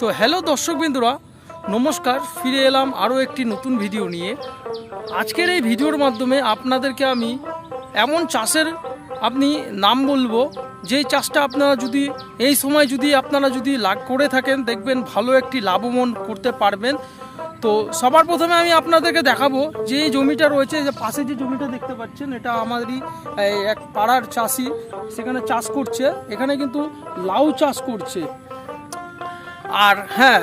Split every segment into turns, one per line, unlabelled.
তো হ্যালো দর্শকবৃন্দুরা, নমস্কার, ফিরে এলাম আরও একটি নতুন ভিডিও নিয়ে। আজকের এই ভিডিওর মাধ্যমে আপনাদেরকে আমি এমন চাষের আপনি নাম বলব যেই চাষটা আপনারা যদি, এই সময় যদি আপনারা যদি লাভ করে থাকেন, দেখবেন ভালো একটি লাভবান করতে পারবেন। তো সবার প্রথমে আমি আপনাদেরকে দেখাবো যে জমিটা রয়েছে, যে পাশে যে জমিটা দেখতে পাচ্ছেন, এটা আমাদেরই এক পাড়ার চাষি, সেখানে চাষ করছে। এখানে কিন্তু লাউ চাষ করছে। আর হ্যাঁ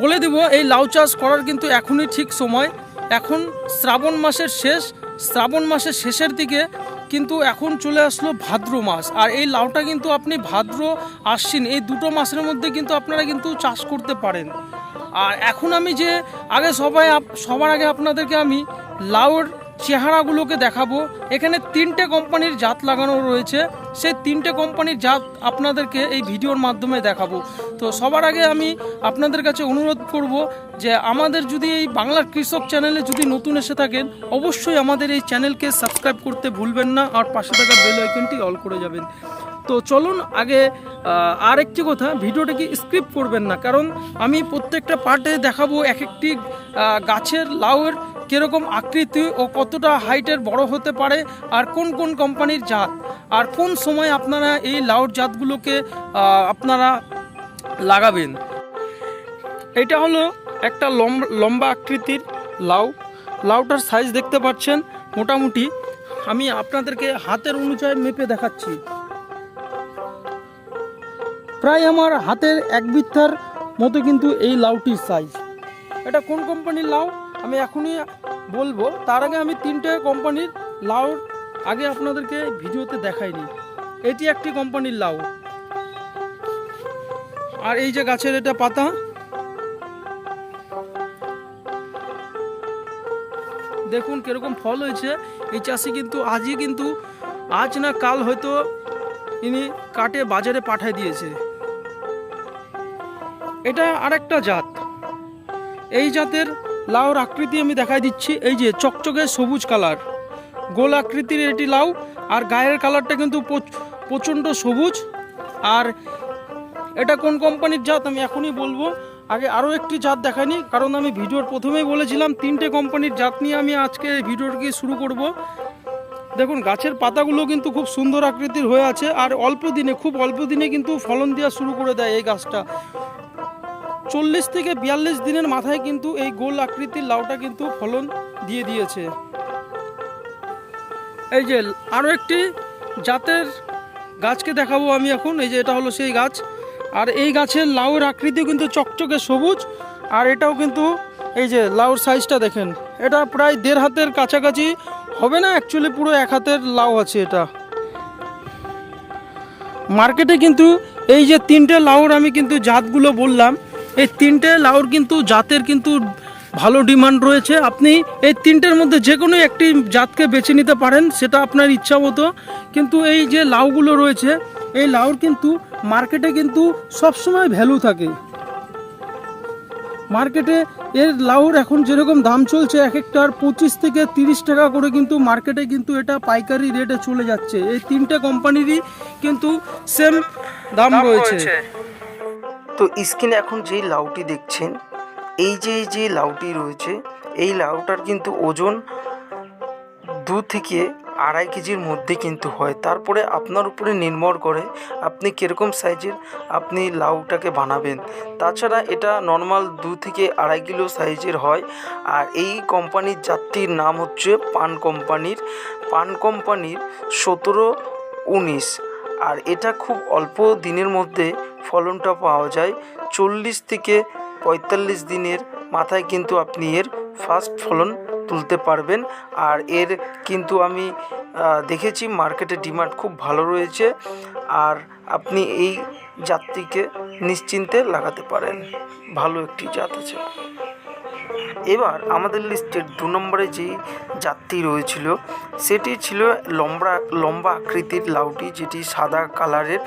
বলে দেব এই লাউ চাষ করার কিন্তু এখনই ঠিক সময়। এখন শ্রাবণ মাসের শেষ, শ্রাবণ মাসের শেষের দিকে কিন্তু এখন চলে আসলো ভাদ্র মাস। আর এই লাউটা কিন্তু আপনি ভাদ্র আশ্বিন, এই দুটো মাসের মধ্যে কিন্তু আপনারা কিন্তু চাষ করতে পারেন। আর এখন আমি যে আগে সবাই সবার আগে আপনাদেরকে আমি লাউর চেহারাগুলোকে দেখাবো। এখানে তিনটে কোম্পানির জাত লাগানো রয়েছে। সেই তিনটে কোম্পানির জাত আপনাদেরকে এই ভিডিওর মাধ্যমে দেখাবো। তো সবার আগে আমি আপনাদের কাছে অনুরোধ করব যে আমাদের যদি এই বাংলার কৃষক চ্যানেলে যদি নতুন এসে থাকেন, অবশ্যই আমাদের এই চ্যানেলকে সাবস্ক্রাইব করতে ভুলবেন না আর পাশে থাকা বেল আইকনটি অল করে যাবেন। তো চলুন আগে আর একটি কথা, ভিডিওটাকে স্ক্রিপ্ট করবেন না। কারণ আমি প্রত্যেকটা পার্টে দেখাবো এক একটি গাছের লাউয়ের কীরকম আকৃতি ও কতটা হাইটের বড় হতে পারে আর কোন কোন কোম্পানির জাত? আর কোন সময় আপনারা এই লাউর জাতগুলোকে আপনারা লাগাবেন? এটা হলো একটা লম্বা আকৃতির লাউ। লাউটার সাইজ দেখতে পাচ্ছেন, মোটামুটি। আমি আপনাদেরকে হাতের অনুযায়ী মেপে দেখাচ্ছি। প্রায় আমার হাতের এক বিত্তার মতো কিন্তু এই লাউটির সাইজ এটা কোন কোম্পানির লাউ? আমি এখনই বলব, তার আগে আমি তিনটে কোম্পানির লাউর আগে আপনাদেরকে ভিডিওতে দেখাইনি এটি একটি কোম্পানির লাউ। আর এই যে গাছের এটা পাতা। দেখুন কীরকম ফল হয়েছে। এই চাষি কিন্তু আজই কিন্তু, আজ না কাল হয়তো ইনি কাটে বাজারে পাঠায় দিয়েছে। এটা আরেকটা জাত। এই জাতের লাউর আকৃতি আমি দেখাই দিচ্ছি। এই যে চকচকে সবুজ কালার। গোল আকৃতির এটি লাউ, আর গায়ের কালারটা কিন্তু প্রচ- প্রচণ্ড সবুজ। আর এটা কোন কোম্পানির জাত আমি এখনই বলব। আগে আরও একটি জাত দেখাইনি কারণ আমি ভিডিওর প্রথমেই বলেছিলাম, তিনটে কোম্পানির জাত নিয়ে আমি আজকে ভিডিওটাকে শুরু করব। দেখুন, গাছের পাতাগুলো কিন্তু খুব সুন্দর আকৃতির হয়ে আছে, আর অল্প দিনে, খুব অল্প দিনে কিন্তু ফলন দেওয়া শুরু করে দেয় এই গাছটা। চল্লিশ থেকে বিয়াল্লিশ দিনের মাথায় কিন্তু এই গোল আকৃতির লাউটা কিন্তু ফলন দিয়ে দিয়েছে। এই যে আরও একটি জাতের গাছকে দেখাবো আমি এখন, এই যে এটা হলো সেই গাছ। আর এই গাছের লাউয়ের আকৃতিও কিন্তু চকচকে সবুজ, আর এটাও কিন্তু এই যে লাউর সাইজটা দেখেন। এটা প্রায় দেড় হাতের কাছাকাছি হবে না অ্যাকচুয়ালি পুরো এক হাতের লাউ আছে এটা। মার্কেটে কিন্তু এই যে তিনটে লাউর আমি কিন্তু জাতগুলো বললাম এই তিনটে লাউর কিন্তু জাতের কিন্তু ভালো ডিমান্ড রয়েছে। আপনি এই তিনটের মধ্যে যে কোনো একটি জাতকে বেছে নিতে পারেন সেটা আপনার ইচ্ছা মতো। কিন্তু এই যে লাউগুলো রয়েছে এই লাউর কিন্তু মার্কেটে কিন্তু সবসময় ভ্যালু থাকে। মার্কেটে এর লাউর এখন যেরকম দাম চলছে এক একটার পঁচিশ থেকে তিরিশ টাকা করে কিন্তু মার্কেটে কিন্তু এটা পাইকারি রেটে চলে যাচ্ছে। এই তিনটে কোম্পানিরই কিন্তু সেম দাম রয়েছে।
তো স্ক্রিনে এখন যেই লাউটি দেখছেন, এই যে যে লাউটি রয়েছে, এই লাউটার কিন্তু ওজন দু থেকে আড়াই কেজির মধ্যে কিন্তু হয়। তারপরে আপনার উপরে নির্ভর করে আপনি কীরকম সাইজের আপনি লাউটাকে বানাবেন। তাছাড়া এটা নর্মাল দু থেকে আড়াই কিলো সাইজের হয়। আর এই কোম্পানির জাতটির নাম হচ্ছে পান কোম্পানির। পান কোম্পানির সতেরো উনিশ। আর এটা খুব অল্প দিনের মধ্যে ফলনটা পাওয়া যায় চল্লিশ থেকে পঁয়তাল্লিশ দিনের মাথায় কিন্তু আপনি এর ফার্স্ট ফলন তুলতে পারবেন। আর এর কিন্তু আমি দেখেছি মার্কেটে ডিমান্ড খুব ভালো রয়েছে। আর আপনি এই জাতটিকে নিশ্চিন্তে লাগাতে পারেন। ভালো একটি জাত আছে। এবার আমাদের লিস্টের দু নম্বরে যে জাতটি রয়েছিল, সেটি ছিল লম্বা লম্বা আকৃতির লাউটি, যেটি সাদা কালারের।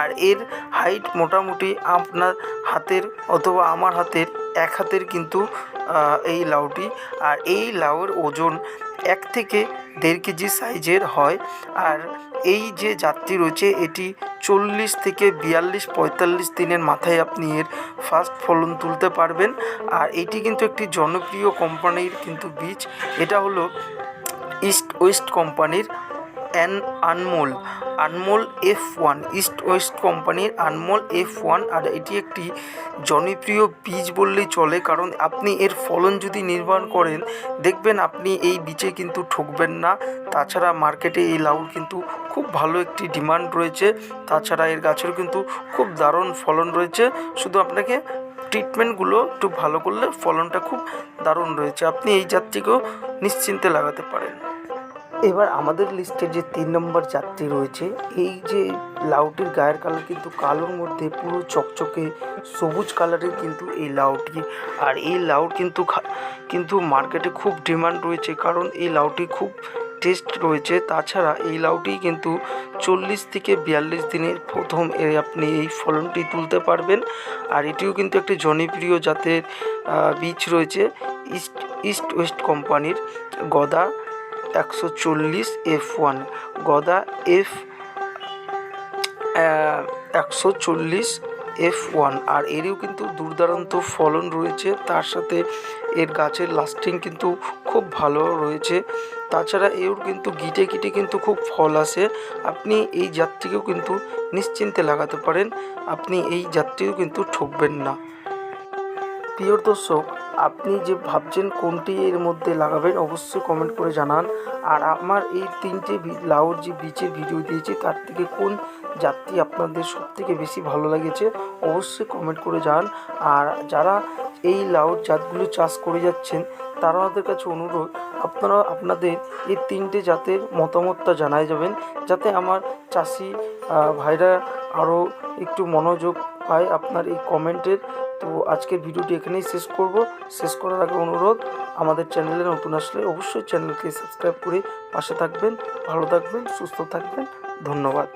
আর এর হাইট মোটামুটি আপনার হাতের অথবা আমার হাতের এক হাতের কিন্তু এই লাউটি। আর এই লাউয়ের ওজন এক থেকে দেড় কেজি সাইজের হয়। আর এই যে জাতটি রয়েছে, এটি চল্লিশ থেকে বিয়াল্লিশ, পঁয়তাল্লিশ দিনের মাথায় আপনি এর ফার্স্ট ফলন তুলতে পারবেন। আর এটি কিন্তু একটি জনপ্রিয় কোম্পানির কিন্তু বীজ। এটা হলো ইস্ট ওয়েস্ট কোম্পানির an Anmol Anmol F one east west কোম্পানির আনমোল এফ ওয়ান আর এটি একটি জনপ্রিয় বীজ বললেই চলে, কারণ আপনি এর ফলন যদি নির্মাণ করেন, দেখবেন আপনি এই বীজে কিন্তু ঠকবেন না। তাছাড়া মার্কেটে এই লাউর কিন্তু খুব ভালো একটি ডিমান্ড রয়েছে। তাছাড়া এর গাছের কিন্তু খুব দারুণ ফলন রয়েছে। শুধু আপনাকে ট্রিটমেন্টগুলো একটু ভালো করলে ফলনটা খুব দারুণ রয়েছে। আপনি এই জাতটিকেও নিশ্চিন্তে লাগাতে পারেন। এবার আমাদের লিস্টে যে তিন নম্বর যাত্রী রয়েছে, এই যে লাউটির গায়ের কালার কিন্তু কালোর মধ্যে পুরো চকচকে সবুজ কালারের কিন্তু এই লাউটি। আর এই লাউর কিন্তু কিন্তু মার্কেটে খুব ডিমান্ড রয়েছে, কারণ এই লাউটি খুব টেস্ট রয়েছে। তাছাড়া এই লাউটি কিন্তু চল্লিশ থেকে বিয়াল্লিশ দিনের প্রথম আপনি এই ফলনটি তুলতে পারবেন। আর এটিও কিন্তু একটি জনপ্রিয় জাতের বীজ রয়েছে, ইস্ট ইস্ট ওয়েস্ট কোম্পানির গদা। একশো চল্লিশ এফ ওয়ান গদা এফ একশো চল্লিশ এফ ওয়ান আর এরও কিন্তু দুর্দান্ত ফলন রয়েছে, তার সাথে এর গাছের লাস্টিং কিন্তু খুব ভালো রয়েছে। তাছাড়া এর কিন্তু গিটে গিটে কিন্তু খুব ফল আসে, আপনি এই জাতটিকেও কিন্তু নিশ্চিন্তে লাগাতে পারেন, আপনি এই জাতটিও কিন্তু ঠকবেন না। প্রিয় দর্শক আপনি যে ভাবছেন কোনটি এর মধ্যে লাগাবেন, অবশ্যই কমেন্ট করে জানান। আর আমার এই তিনটে লাউর যে বীজের ভিডিও দিয়েছি, তার থেকে কোন জাতটি আপনাদের সবথেকে বেশি ভালো লেগেছে, অবশ্যই কমেন্ট করে জানান। আর যারা এই লাউর জাতগুলো চাষ করে যাচ্ছেন, তারা আমাদের কাছে অনুরোধ, আপনারা, আপনাদের এই তিনটে জাতের মতামতটা জানাই যাবেন, যাতে আমার চাষি ভাইরা আরও একটু মনোযোগ পায় আপনার এই কমেন্টের। তো আজকের ভিডিওটি এখানেই শেষ করব। শেষ করার আগে অনুরোধ, আমাদের চ্যানেলে নতুন আসলে অবশ্যই চ্যানেলকে সাবস্ক্রাইব করে পাশে থাকবেন, ভালো থাকবেন, সুস্থ থাকবেন। ধন্যবাদ।